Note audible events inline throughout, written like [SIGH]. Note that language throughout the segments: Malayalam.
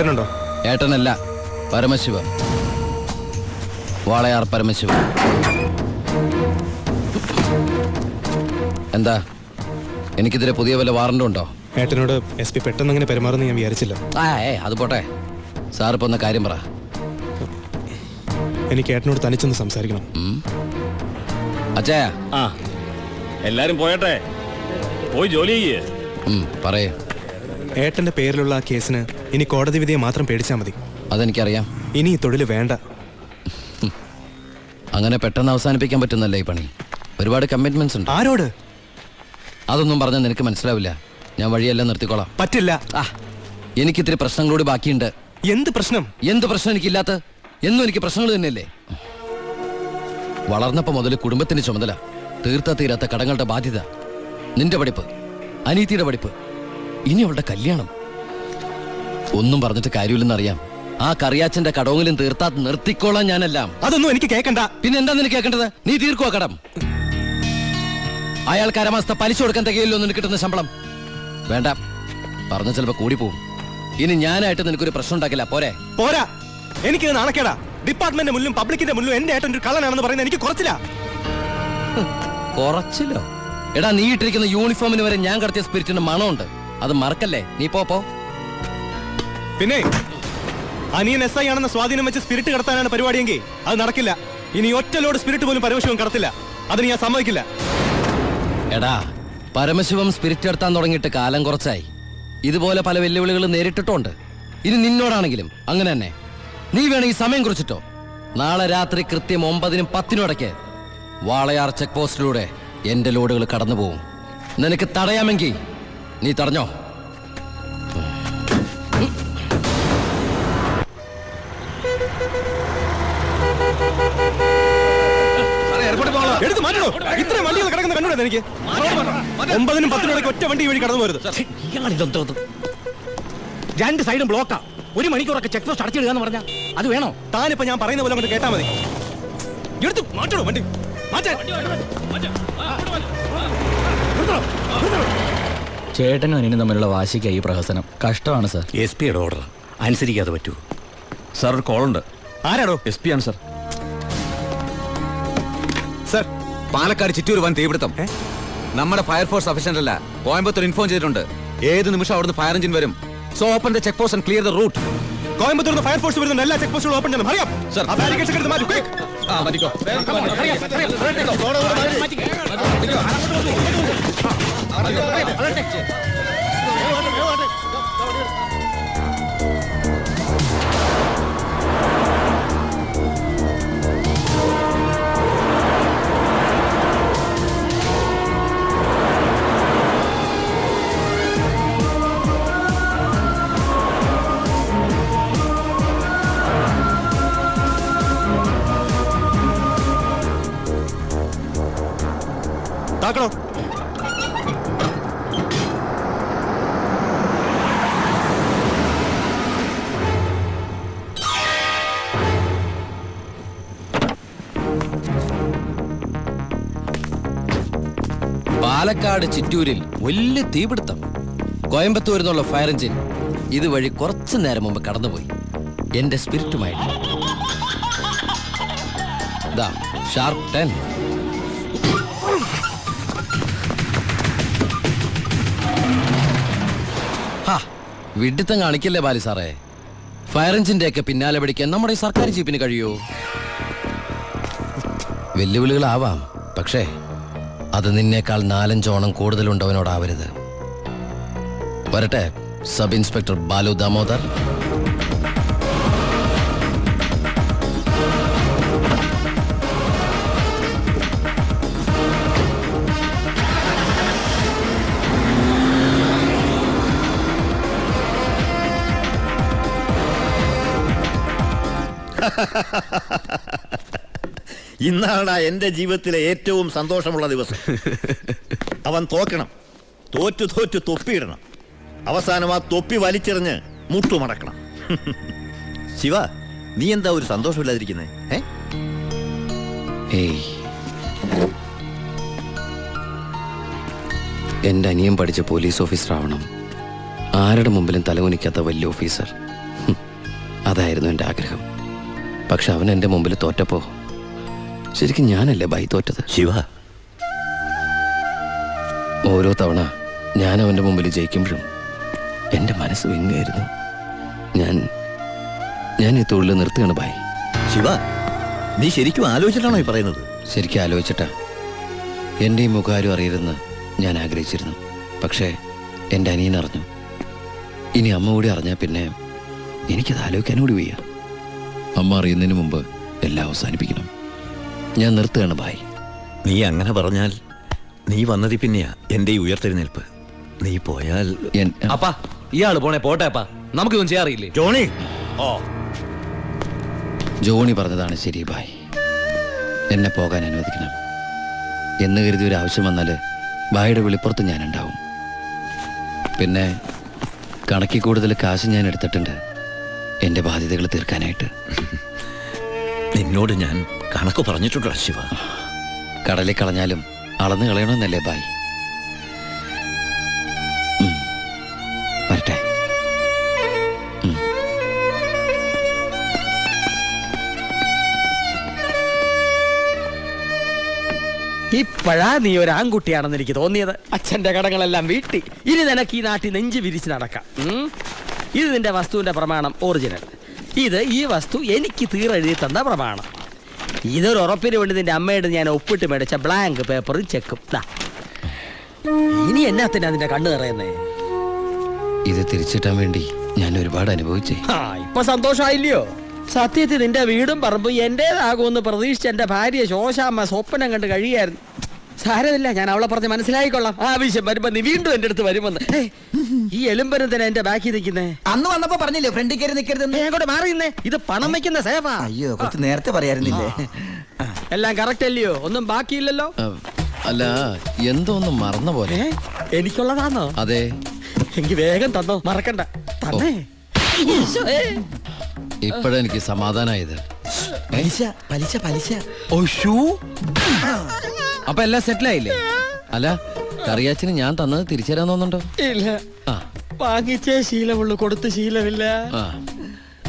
ഏട്ടനുണ്ടോ? ഏട്ടനല്ല പരമശിവ വാളയാർ പരമശിവ എന്താ? എനിക്കെതിരെ പുതിയ വല്ല വാറണ്ടും ഉണ്ടോ? ഏട്ടനോട് എസ് പി പെട്ടെന്ന് അങ്ങനെ പെരുമാറുന്ന ഞാൻ വിചാരിച്ചില്ല. ആ ഏ അത് പോട്ടെ. സാർ ഇപ്പൊ ഒന്ന് കാര്യം പറ. എനിക്ക് ഏട്ടനോട് തനിച്ചൊന്ന് സംസാരിക്കണം? അച്ഛാ. ആ എല്ലാരും പോയട്ടെ? പോയി ജോലി ചെയ്യേ. പറയേ. ഏട്ടന്റെ പേരിലുള്ള ആ കേസിന് ഇനി കോടതി വിധിയെ മാത്രം പേടിച്ചാൽ മതി. അതെനിക്കറിയാം. ഇനി ഈ തൊഴിൽ വേണ്ട. അങ്ങനെ പെട്ടെന്ന് അവസാനിപ്പിക്കാൻ പറ്റുന്നല്ലേ ഈ പണി? ഒരുപാട് കമ്മിറ്റ്മെന്റ്സ് ഉണ്ട്. ആരോട്? അതൊന്നും പറഞ്ഞാൽ നിനക്ക് മനസ്സിലാവില്ല. ഞാൻ വഴിയെല്ലാം നിർത്തിക്കോളാം. പറ്റില്ല. ആ എനിക്കിത്തിരി പ്രശ്നങ്ങളോട് ബാക്കിയുണ്ട്. എന്ത് പ്രശ്നം? എന്ത് പ്രശ്നം എനിക്കില്ലാത്ത? എന്നും എനിക്ക് പ്രശ്നങ്ങൾ തന്നെയല്ലേ? വളർന്നപ്പോ മുതൽ കുടുംബത്തിന്റെ ചുമതല. തീർത്ത തീരാത്ത കടങ്ങളുടെ ബാധ്യത. നിന്റെ പഠിപ്പ് അനീതിയുടെ പഠിപ്പ് ഇനി അവളുടെ കല്യാണം. ഒന്നും പറഞ്ഞിട്ട് കാര്യമില്ലെന്നറിയാം ആ കറിയാച്ചന്റെ കടവങ്ങളും തീർത്താ നിർത്തിക്കോളാം ഞാനെല്ലാം. അതൊന്നും എനിക്ക് കേൾക്കണ്ട പിന്നെ എന്താ നിനക്ക് കേൾക്കേണ്ടത് നീ തീർക്കുവാ കടം. അയാൾക്ക് അരമാസത്തെ പലിശ കൊടുക്കാൻ തികയില്ലോ നിനക്ക് കിട്ടുന്ന ശമ്പളം. വേണ്ട. പറഞ്ഞ ചിലപ്പോ കൂടിപ്പോവും. ഇനി ഞാനായിട്ട് നിനക്കൊരു പ്രശ്നം ഉണ്ടാക്കില്ല. പോരെ. പോരാ. എനിക്ക് നാണക്കേടാ. ഡിപ്പാർട്ട്മെന്റ് മുന്നിലും പബ്ലിക്കിന്റെ മുന്നിലും എന്റെ ഏട്ടൻ ഒരു കള്ളനാണെന്ന് പറയുന്നത് എനിക്ക് കുറച്ചില്ല കുറച്ചില്ലോ എടാ നീ ഇട്ടിരിക്കുന്ന യൂണിഫോമിന് വരെ ഞാൻ കടത്തിയ സ്പിരിറ്റിന് മണമുണ്ട്. അത് മറക്കല്ലേ? നീ പോ പോ. പിന്നെ അനിയൻ എസ് ഐ ആണെന്ന സ്വാധീനം വെച്ച് സ്പിരിറ്റ് കടത്താനാണ് പരിപാടിയെങ്കിൽ അത് നടക്കില്ല. ഇനി ഒറ്റ ലോഡ് സ്പിരിറ്റ് പോലും പരമശിവം കടത്തില്ല. അതിന് ഞാൻ സമ്മതിക്കില്ല. എടാ പരമശിവം സ്പിരിറ്റ് കടത്താൻ തുടങ്ങിയിട്ട് കാലം കുറച്ചായി. ഇതുപോലെ പല വെല്ലുവിളികൾ നേരിട്ടിട്ടുണ്ട്. ഇനി നിന്നോടാണെങ്കിലും അങ്ങനെ തന്നെ. നീ വേണമെങ്കിൽ സമയം കുറിച്ചിട്ടോ? നാളെ രാത്രി കൃത്യം ഒമ്പതിനും പത്തിനും ഇടയ്ക്ക് വാളയാർ ചെക്ക് പോസ്റ്റിലൂടെ എന്റെ ലോഡുകൾ കടന്നു പോവും നിനക്ക് തടയാമെങ്കിൽ നീ തടഞ്ഞോ? മാറ്റണോ? ഇത്രയും വണ്ടികൾ കിടക്കുന്ന കണ്ടുകൂടെ എനിക്ക്? ഒമ്പതിനും പത്തിനും ഇടയ്ക്ക് ഒറ്റ വണ്ടി ഈ വഴി കടന്നു പോരുത്. രണ്ട് സൈഡും ബ്ലോക്കാ ഒരു മണിക്കൂറൊക്കെ ചെക്ക് പോസ്റ്റ് അടച്ചിടുക എന്ന് പറഞ്ഞാ അത് വേണോ? താനിപ്പോ ഞാൻ പറയുന്ന പോലെ അങ്ങോട്ട് കേട്ടാ മതി. എടുത്ത് മാറ്റണോ വണ്ടി? ചേട്ടനും അനിയനും തമ്മിലുള്ള വാശിക്കായി ഈ പ്രഹസനം. കഷ്ടമാണ് സർ. എസ് പിയുടെ ഓർഡർ അനുസരിക്കാതെ പറ്റൂ. സാർ ഒരു കോളുണ്ട് ആരാടോ? എസ് പി ആണ് സാർ. പാലക്കാട് ചിറ്റൂർ വൻ തീപിടുത്തം? നമ്മുടെ ഫയർഫോഴ്സ് അഫീഷ്യന്റ് അല്ല കോയമ്പത്തൂർ ഇൻഫോം ചെയ്തിട്ടുണ്ട്. ഏത് നിമിഷം അവിടുന്ന് ഫയർ എഞ്ചിൻ വരും? So open the check post and clear the route Coimbatore fire force വരുന്ന എല്ലാ ചെക്ക് പോസ്റ്റുകളും ഓപ്പൺ ചെയ്യണം. അറിയാം. സർ പാലക്കാട് ചിറ്റൂരിൽ വലിയ തീപിടുത്തം. കോയമ്പത്തൂരിൽ നിന്നുള്ള ഫയർ എഞ്ചിൻ ഇതുവഴി കുറച്ചു നേരം മുമ്പ് കടന്നുപോയി. എന്റെ സ്പിരിറ്റുമായിട്ട് ദാ വിഡിത്തം കാണിക്കല്ലേ ബാലി സാറേ? ഫയർ എഞ്ചിന്റെ ഒക്കെ പിന്നാലെ പിടിക്കാൻ നമ്മുടെ ഈ സർക്കാർ ജീപ്പിന് കഴിയോ? വെല്ലുവിളികളാവാം. പക്ഷേ അത് നിന്നേക്കാൾ നാലഞ്ചോണം കൂടുതലുണ്ടവനോടാവരുത്. വരട്ടെ സബ് ഇൻസ്പെക്ടർ ബാലു ദാമോദർ. [LAUGHS] ഇന്നാണ് എന്റെ ജീവിതത്തിലെ ഏറ്റവും സന്തോഷമുള്ള ദിവസം. [LAUGHS] അവൻ തോക്കണം. തോറ്റു തോറ്റു തൊപ്പിയിടണം. അവസാനം ആ തൊപ്പി വലിച്ചെറിഞ്ഞ് മുട്ടുമടക്കണം [LAUGHS] ശിവ നീ എന്താ ഒരു സന്തോഷമില്ലാതിരിക്കുന്നേ? ഏ? ഏയ്. എന്റെ അനിയൻ പഠിച്ച പോലീസ് ഓഫീസർ ആവണം ആരുടെ മുമ്പിലും തലകുനിക്കാത്ത വലിയ ഓഫീസർ. അതായിരുന്നു എന്റെ ആഗ്രഹം. പക്ഷെ അവൻ എന്റെ മുമ്പിൽ തോറ്റപ്പോ ശരിക്കും ഞാനല്ലേ ബൈ തോറ്റത്? ശിവ. ഓരോ തവണ ഞാൻ അവന്റെ മുമ്പിൽ ജയിക്കുമ്പോഴും എന്റെ മനസ്സ് വിങ്ങായിരുന്നു. ഞാൻ ഞാൻ ഈ തൊഴിൽ നിർത്തുകയാണ് ബായി ശിവ നീ ശരിക്കും ആലോചിച്ചിട്ടാണോ ഈ പറയുന്നത്? ശരിക്കും ആലോചിച്ചിട്ടാ. എന്റെ ഈ മുഖാരും അറിയരുതെന്ന് ഞാൻ ആഗ്രഹിച്ചിരുന്നു. പക്ഷേ എന്റെ അനിയൻ അറിഞ്ഞു. ഇനി അമ്മ കൂടി അറിഞ്ഞാൽ പിന്നെ എനിക്കത് ആലോചിക്കാനും കൂടി വയ്യ. അമ്മ അറിയുന്നതിന് മുമ്പ് എല്ലാം അവസാനിപ്പിക്കണം. ഞാൻ നിർത്തുകയാണ് ഭായ്. നീ അങ്ങനെ പറഞ്ഞാൽ നീ വന്നതി പിന്നെയാ എന്റെ ഈ ഉയർത്തെഴുന്നേൽപ്പ്. നീ പോയാൽ എൻ- അപ്പാ ഇയാൾ പോണേ പോട്ടെ അപ്പാ. നമുക്കൊന്നും ചെയ്യാറില്ലേ? ജോണി! ഓ. ജോണി പറഞ്ഞതാണ് ശരി ഭായ്. എന്നെ പോകാൻ അനുവദിക്കണം. എന്ന് കരുതി ഒരു ആവശ്യം വന്നാൽ ഭായിയുടെ വെളിപ്പുറത്ത് ഞാൻ ഉണ്ടാവും പിന്നെ കണക്കിൽ കൂടുതൽ കാശ് ഞാൻ എടുത്തിട്ടുണ്ട്. എന്റെ ബാധ്യതകൾ തീർക്കാനായിട്ട്. നിന്നോട് ഞാൻ കണക്ക് പറഞ്ഞിട്ടുണ്ടോ ശിവ? കടലിൽ കളഞ്ഞാലും അളന്ന് കളയണമെന്നല്ലേ ബായ്. വരട്ടെ. ഇപ്പോഴാ നീ ഒരു ആൺകുട്ടിയാണെന്ന് എനിക്ക് തോന്നിയത്. അച്ഛന്റെ കടങ്ങളെല്ലാം വീട്ടി. ഇനി നിനക്ക് ഈ നാട്ടിൽ നെഞ്ചു വിരിച്ച് നടക്കാം. ഇത് നിന്റെ വസ്തുവിന്റെ പ്രമാണം ഒറിജിനൽ ഇത് ഈ വസ്തു എനിക്ക് തീരെഴുതി തന്ന പ്രമാണം. ഇതൊരു ഉറപ്പിന് വേണ്ടി നിന്റെ അമ്മയുടെ ഞാൻ ഒപ്പിട്ട് മേടിച്ച ബ്ലാങ്ക് പേപ്പറും ചെക്കും ഇനി എന്നാത്തിനാ നിന്റെ കണ്ണു നിറയുന്നേ? ഇത് തിരിച്ചിട്ടാൻ വേണ്ടി ഞാൻ ഒരുപാട് അനുഭവിച്ചേ. ആ ഇപ്പൊ സന്തോഷമായില്ലയോ? സത്യത്തിൽ നിന്റെ വീടും പറമ്പും എന്റേതാകുമെന്ന് പ്രതീക്ഷിച്ച എന്റെ ഭാര്യ ശോശാമ്മ സ്വപ്നം കണ്ട് കഴിയായിരുന്നു. സാരമില്ല ഞാൻ അവളെ പറഞ്ഞ് മനസ്സിലായിക്കൊള്ളാം. ആവശ്യം വരുമ്പോ നീ വീണ്ടും എന്റെ അടുത്ത് വരുമെന്ന്. ഈ എലുമ്പനും തന്നെ എന്റെ ബാക്കി നിൽക്കുന്നേ? അന്ന് വന്നപ്പോ പറഞ്ഞില്ലേ ഫ്രണ്ടിൽ കയറി നിൽക്കരുതെന്ന് ഞാൻ കൂടെ മാറിയുന്നേ ഇത് പണം വെക്കുന്ന സേവാ. അയ്യോ കുറച്ച് നേരത്തെ പറയാറില്ലേ എല്ലാം കറക്റ്റ് അല്ലയോ? ഒന്നും ബാക്കിയില്ലല്ലോ? അല്ല എന്തോ ഒന്ന് മറന്ന പോലെ. എനിക്കുള്ളതാന്നോ? എനിക്കുള്ളതാണോ അതെ. എനിക്ക് വേഗം തന്നോ? മറക്കണ്ട. തന്നേ. ഇപ്പോഴെനിക്ക് സമാധാനായത്. പലിശ പലിശ പലിശ. അപ്പൊ എല്ലാം സെറ്റിലായില്ലേ? അല്ല കറിയാച്ചിന് ഞാൻ തന്നത് തിരിച്ചു തരാൻ തോന്നുന്നുണ്ടോ? ഇല്ല. ആ. വാങ്ങിച്ചേ ശീലമുള്ളൂ കൊടുത്ത് ശീലമില്ല.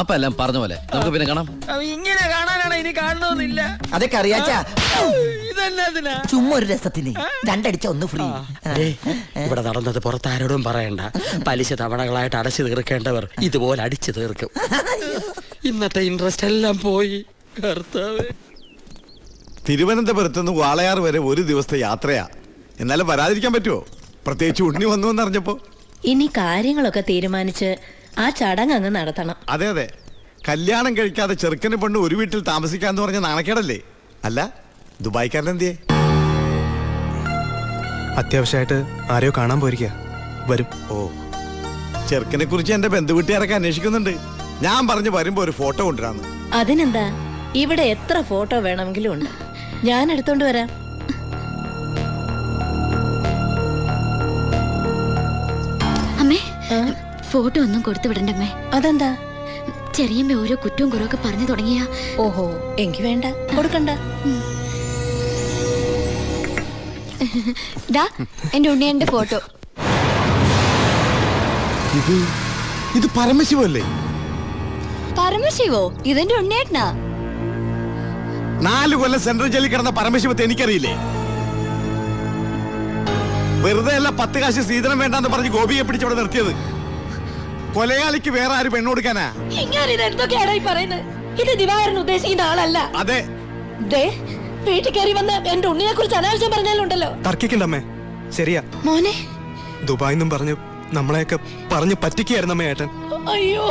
അപ്പൊ എല്ലാം പറഞ്ഞ പോലെ. നമുക്ക് പിന്നെ കാണാം. ഇങ്ങനെ കാണാനാണ് ഇനി കാണണമെന്നില്ല അതെ കറിയാച്ചാ. ഇതെന്നാ ചുമ്മാ ഒരു രസത്തിന് രണ്ടടിച്ച ഒന്ന് ഫ്രീ ഇവിടെ നടന്നത് പുറത്താരോടും പറയണ്ട. പലിശ തവണകളായിട്ട് അടച്ചു തീർക്കേണ്ടവർ ഇതുപോലെ അടിച്ചു തീർക്കും. ഇന്നത്തെ ഇൻട്രസ്റ്റ് എല്ലാം പോയി കർത്താവേ. തിരുവനന്തപുരത്ത് നിന്ന് വാളയാർ വരെ ഒരു ദിവസത്തെ യാത്രയാ. എന്നാലും വരാതിരിക്കാൻ പറ്റുമോ പ്രത്യേകിച്ച് ഉണ്ണി വന്നു എന്നറിഞ്ഞപ്പോ ഇനി കാര്യങ്ങളൊക്കെ തീരുമാനിച്ച് ആ ചടങ്ങ് അങ്ങ് നടത്തണം. അതെ അതെ. കല്യാണം കഴിക്കാതെ ചെറുക്കന് പെണ്ണ് ഒരു വീട്ടിൽ താമസിക്കാന്ന് പറഞ്ഞ നാണക്കേടല്ലേ? അല്ല ദുബായ്ക്കാരൻ എന്തിയേ? അത്യാവശ്യമായിട്ട് ആരെയോ കാണാൻ പോയിരിക്ക. വരും. ഓ. ചെറുക്കനെ കുറിച്ച് എന്റെ ബന്ധുവീട്ടുകാരൊക്കെ അന്വേഷിക്കുന്നുണ്ട്. ഞാൻ പറഞ്ഞു വരുമ്പോ ഒരു ഫോട്ടോ കൊണ്ടുവരാന്ന്. അതിനെന്താ? ഇവിടെ എത്ര ഫോട്ടോ വേണമെങ്കിലും ഉണ്ട്. ഞാൻ എടുത്തോണ്ട് വരാം. അമ്മേ ഫോട്ടോ ഒന്നും കൊടുത്തു വിടണ്ടമ്മേ. അതെന്താ? ചെറിയമ്മ ഓരോ കുറ്റവും കുറവൊക്കെ പറഞ്ഞു തുടങ്ങിയ. ഓഹോ എങ്കി വേണ്ട കൊടുക്കണ്ട. ദാ എന്റെ ഉണ്ണിയന്റെ ഫോട്ടോ. ഇത് ഇത് പരമശിവല്ലേ? പരമശിവോ? ഇതെന്റെ ഉണ്ണിയേട്ടനാ? നാല് കൊല്ലം സെൻട്രൽ ജയിലിൽ കിടന്ന പരമശിവത്തെ എനിക്കറിയില്ലേ? വെറുതെ അല്ല പത്ത് കാശ് സീതനം വേണ്ടെന്ന് പറഞ്ഞ് ഗോപിയെ പിടിച്ചവിടെ നിർത്തിയത്. കൊലയാളിക്ക് വേറെ ആരും പെണ്ണു കൊടുക്കാനാ? ഇത് ദിവാകരൻ ഉദ്ദേശിക്കുന്ന ആളല്ല. അതെ. വീട്ടിൽ കയറി വന്ന് എന്റെ ഉണ്ണിനെ കുറിച്ച് അനാവശ്യം പറഞ്ഞാലുണ്ടല്ലോ. തർക്കിക്കണ്ടമ്മേ ശരിയാ. മോനെ. ദുബായിന്നും പറഞ്ഞ് നമ്മളെയൊക്കെ പറഞ്ഞു പറ്റിക്കായിരുന്നമ്മേ ഏട്ടൻ. അയ്യോ.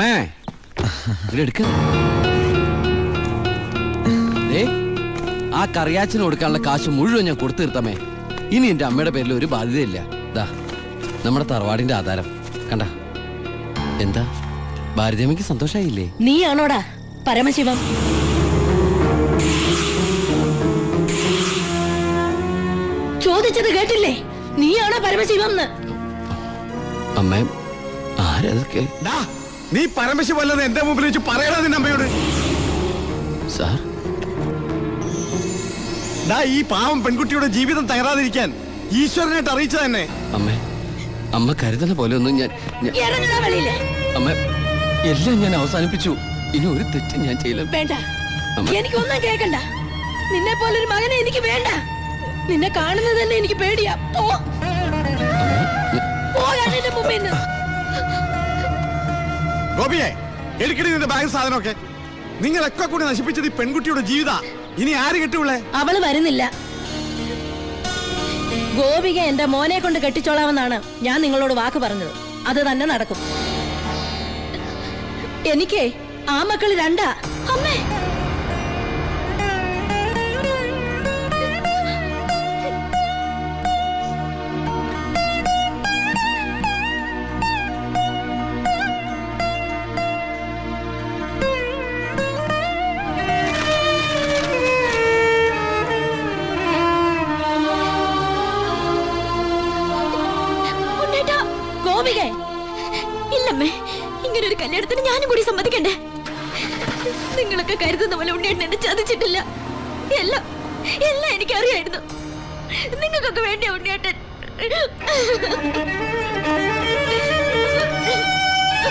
അമ്മേ. ആ കറിയാച്ചിന് കൊടുക്കാനുള്ള കാശ് മുഴുവൻ ഞാൻ കൊടുത്തു തീർത്തമ്മേ ഇനി എന്റെ അമ്മയുടെ പേരിൽ ഒരു ബാധ്യതയില്ല. ദാ നമ്മുടെ തറവാടിന്റെ ആധാരം. കണ്ട? എന്താ? ഭാരതിയമ്മയ്ക്ക് സന്തോഷായില്ലേ? നീയാണോടാ? പരമശിവം. ചോദിച്ചത് കേട്ടില്ലേ? നീയാണോ പരമശിവം അമ്മ ആരതൊക്കെ? നീ പരമശി വല്ലത് എന്റെ മുമ്പിൽ വെച്ച് പറയണോ നിന്റെ അമ്മയോട്? സാർ? ദാ ഈ പാവം പെൺകുട്ടിയുടെ ജീവിതം തകരാതിരിക്കാൻ ഈശ്വരനായിട്ട് അറിയിച്ച തന്നെ അമ്മേ അമ്മ കരുതുന്ന പോലെ ഒന്നും ഞാൻ ഞാൻ- വെളിയിൽ അമ്മ എല്ലാം ഞാൻ അവസാനിപ്പിച്ചു. ഇനി ഒരു തെറ്റും ഞാൻ ചെയ്യില്ല. വേണ്ട. അമ്മ. എനിക്കൊന്നും കേക്കണ്ട നിന്നെ പോലൊരു മകനെ എനിക്ക് വേണ്ട. നിന്നെ കാണുന്നത് തന്നെ എനിക്ക് പേടിയാ. പോ. പോകാൻ എന്റെ മുമ്പിൽ നിന്ന് ഗോപിയെ എടുക്കടി നിന്റെ ബാഗ് സാധനമൊക്കെ. നിങ്ങളൊക്കെ കൂടി നശിപ്പിച്ചത് ഈ പെൺകുട്ടിയുടെ ജീവിത. ഇനി ആര് കെട്ടുള്ളേ അവൾ വരുന്നില്ല. ഗോപിക എന്റെ മോനെ കൊണ്ട് കെട്ടിച്ചോളാമെന്നാണ് ഞാൻ നിങ്ങളോട് വാക്ക് പറഞ്ഞത്. അത് തന്നെ നടക്കും. എനിക്കേ ആ മക്കൾ രണ്ടാ. അമ്മേ! കല്യാണത്തിന് ഞാനും കൂടി സമ്മതിക്കണ്ടേ? നിങ്ങളൊക്കെ കരുതുന്ന പോലെ ഉണ്ണിയേട്ടൻ എന്നെ ചതിച്ചിട്ടില്ല. എല്ലാം എല്ലാം എനിക്കറിയായിരുന്നു. നിങ്ങൾക്കൊക്കെ വേണ്ടിയ ഉണ്ണിയേട്ടൻ.